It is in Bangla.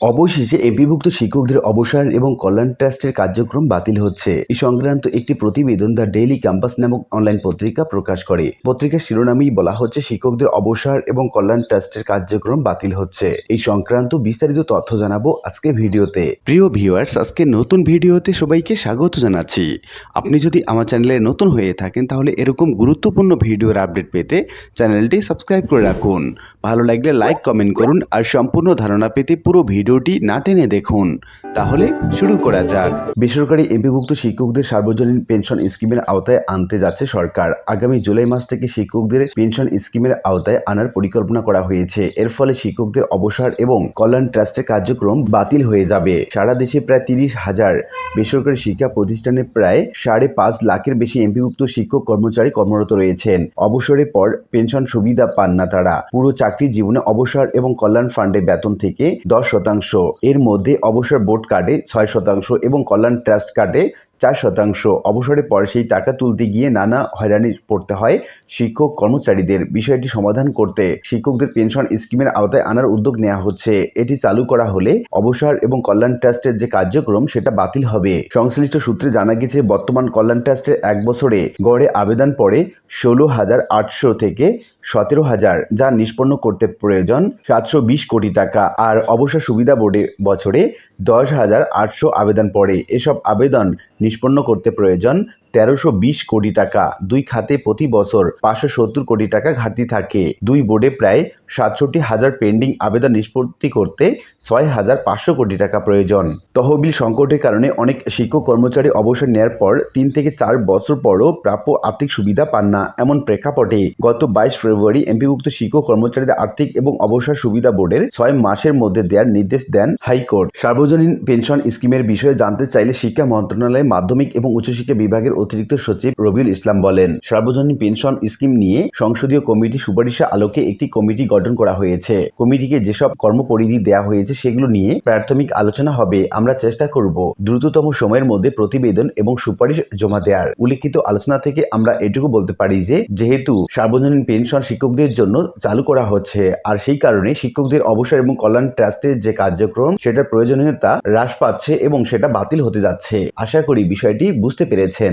অবশেষে এমপিভুক্ত শিক্ষকদের অবসর এবং কল্যাণ ট্রাস্টের কার্যক্রম বাতিল হচ্ছে। এই সংক্রান্ত একটি প্রতিবেদন দ্য ডেইলি ক্যাম্পাস নামক অনলাইন পত্রিকা প্রকাশ করে। পত্রিকার শিরোনামেই বলা হচ্ছে, শিক্ষকদের অবসর এবং কল্যাণ ট্রাস্টের কার্যক্রম বাতিল হচ্ছে। এই সংক্রান্ত বিস্তারিত তথ্য জানাব আজকে ভিডিওতে। প্রিয় ভিউয়ার্স, আজকে নতুন ভিডিওতে সবাইকে স্বাগত জানাচ্ছি। আপনি যদি আমার চ্যানেলে নতুন হয়ে থাকেন, তাহলে এরকম গুরুত্বপূর্ণ ভিডিওর আপডেট পেতে চ্যানেলটি সাবস্ক্রাইব করে রাখুন। ভালো লাগলে লাইক, কমেন্ট করুন আর সম্পূর্ণ ধারণা পেতে পুরো ভিডিওটি না টেনে দেখুন। তাহলে শুরু করা যাক। বেসরকারি এমপিভুক্ত শিক্ষকদের সার্বজনীন পেনশন স্কিমের আওতায় আনতে যাচ্ছে সরকার। আগামী জুলাই মাস থেকে শিক্ষকদের পেনশন স্কিমের আওতায় আনার পরিকল্পনা করা হয়েছে। এর ফলে শিক্ষকদের অবসর এবং কল্যাণ ট্রাস্টের কার্যক্রম বাতিল হয়ে যাবে। সারা দেশে প্রায় তিরিশ হাজার বেসরকারি শিক্ষা প্রতিষ্ঠানে প্রায় সাড়ে পাঁচ লাখের বেশি এমপিভুক্ত শিক্ষক কর্মচারী কর্মরত রয়েছেন। অবসরের পর পেনশন সুবিধা পান না তারা। পুরো চাকরি জীবনে অবসর এবং কল্যাণ ফান্ডে বেতন থেকে দশ শতাংশ। এর মধ্যে অবসর বোর্ড কার্ডে ছয় শতাংশ এবং কল্যাণ ট্রাস্ট কার্ডে চার শতাংশ অবসরের পর সেই টাকা তুলতে গিয়ে নানা হয়রানি পড়তে হয় শিক্ষক কর্মচারীদের। বিষয়টি সমাধান করতে শিক্ষকদের পেনশন স্কিমের আওতায় আনার উদ্যোগ নেওয়া হচ্ছে। এটি চালু করা হলে অবসর এবং কল্যাণ ট্রাস্টের যে কার্যক্রম, সেটা বাতিল হবে। সংশ্লিষ্ট সূত্রে জানা গেছে, বর্তমান কল্যাণ ট্রাস্টের এক বছরে গড়ে আবেদন পড়ে ষোলো হাজার আটশো থেকে সতেরো হাজার, যা নিষ্পন্ন করতে প্রয়োজন সাতশো বিশ কোটি টাকা। আর অবসর সুবিধা বোর্ডে বছরে দশ হাজার আটশো আবেদন পড়ে। এসব আবেদন নিষ্পন্ন করতে প্রয়োজন তেরোশো বিশ কোটি টাকা। দুই খাতে প্রতি বছর পাঁচশো সত্তর কোটি টাকা ঘাটতি থাকে। দুই বোর্ডে প্রায় সাতষট্টি হাজার পেন্ডিং আবেদন নিষ্পত্তি করতে ছয় হাজার পাঁচশো কোটি টাকা প্রয়োজন। তহবিল সংকটের কারণে অনেক শিক্ষক কর্মচারী অবসর নেয়ার পর তিন থেকে চার বছর পরও প্রাপ্য আর্থিক সুবিধা পান না, এমন প্রেক্ষাপটে গত বাইশ ফেব্রুয়ারি এমপিভুক্ত শিক্ষক কর্মচারীদের আর্থিক এবং অবসর সুবিধা বোর্ডের ছয় মাসের মধ্যে দেওয়ার নির্দেশ দেন হাইকোর্ট। সার্বজনীন পেনশন স্কিমের বিষয়ে জানতে চাইলে শিক্ষা মন্ত্রণালয়ের মাধ্যমিক এবং উচ্চশিক্ষা বিভাগের অতিরিক্ত সচিব রবিউল ইসলাম বলেন, সার্বজনীন পেনশন স্কিম নিয়ে সংসদীয় কমিটি সুপারিশের আলোকে একটি কমিটি গঠন করা হয়েছে। কমিটিকে যেসব কর্মপরিধি দেওয়া হয়েছে সেগুলো নিয়ে প্রাথমিক আলোচনা হবে, আমরা চেষ্টা করব দ্রুততম সময়ের মধ্যে প্রতিবেদন এবং সুপারিশ জমা দেওয়ার উল্লেখিত আলোচনা থেকে আমরা এটুকু বলতে পারি যে, যেহেতু সার্বজনীন পেনশন শিক্ষকদের জন্য চালু করা হচ্ছে, আর সেই কারণে শিক্ষকদের অবসর এবং কল্যাণ ট্রাস্টের যে কার্যক্রম, সেটার প্রয়োজনীয়তা হ্রাস পাচ্ছে এবং সেটা বাতিল হতে যাচ্ছে। আশা করি বিষয়টি বুঝতে পেরেছেন।